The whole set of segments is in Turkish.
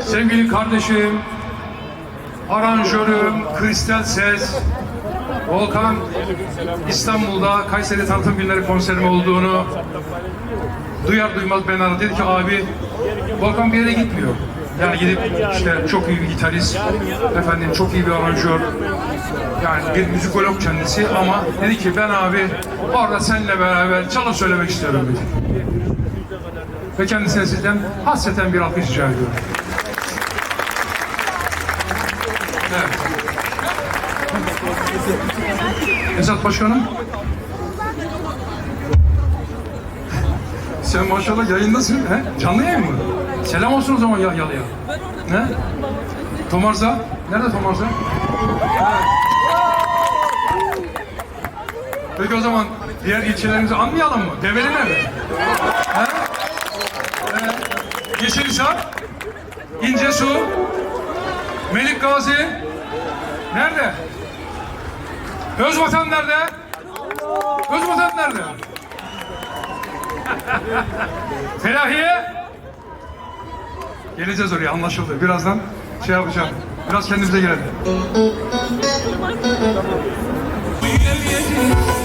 Sevgili kardeşim, aranjörüm, kristal ses, Volkan İstanbul'da Kayseri Tanıtım Günleri konserim olduğunu duyar duymaz ben aradı. Dedi ki abi Volkan bir yere gitmiyor. Yani gidip işte çok iyi bir gitarist, efendim çok iyi bir aranjör, yani bir müzikolog kendisi ama dedi ki ben abi orada seninle beraber çalıp söylemek istiyorum dedi. Ve kendisine sizden hasreten bir alkış rica ediyorum. Evet. Esat Başkanım. Sen maşallah yayındasın. He? Canlı yayın mı? Selam olsun o zaman Yahyalı'ya. Ne? Tomarza? Nerede Tomarza? Peki o zaman diğer ilçelerimizi anmayalım mı? Develi? He? Yeşilhisar, İncesu, Melik Gazi, nerede? Özvatan nerede? Özvatan nerede? Felahiye? Geleceğiz oraya anlaşıldı. Birazdan şey yapacağım. Biraz kendimize gelelim.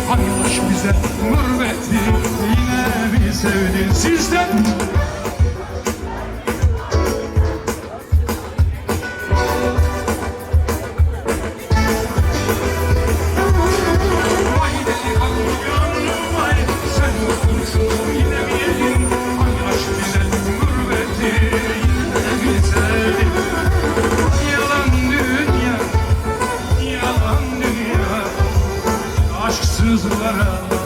Hani bize mürvetti Yine bir sevdin sizden kızlara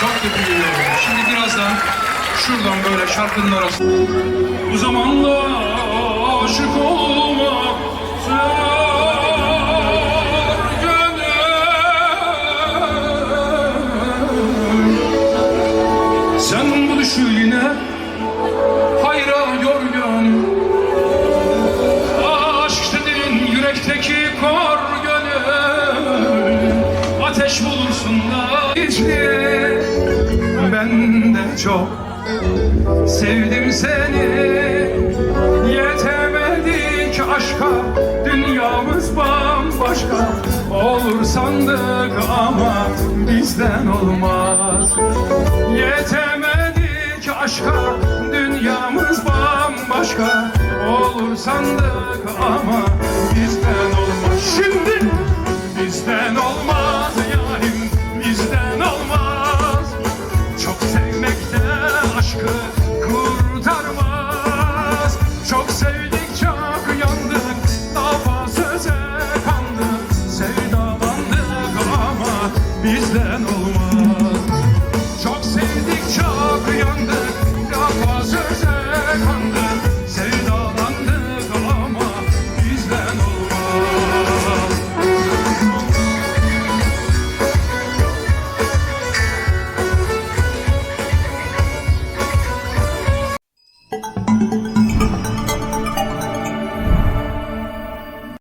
Çok teşekkür ediyorum. Şimdi birazdan şuradan böyle şarkının arasında Bu zamanda aşık olmak Sen bu düşüğüne hayra gönül Aşk dedin yürekteki kor Ateş bulursun da içli Ben de çok sevdim seni. Yetemedik aşka Dünyamız bambaşka. Olur sandık ama bizden olmaz. Yetemedik aşka Dünyamız bambaşka. Olur sandık ama aşkı kurtarmaz. Çok sevdik çok yandık. Dava söze kandık Sevdalandık ama bizden olmaz. Çok sevdik çok yandık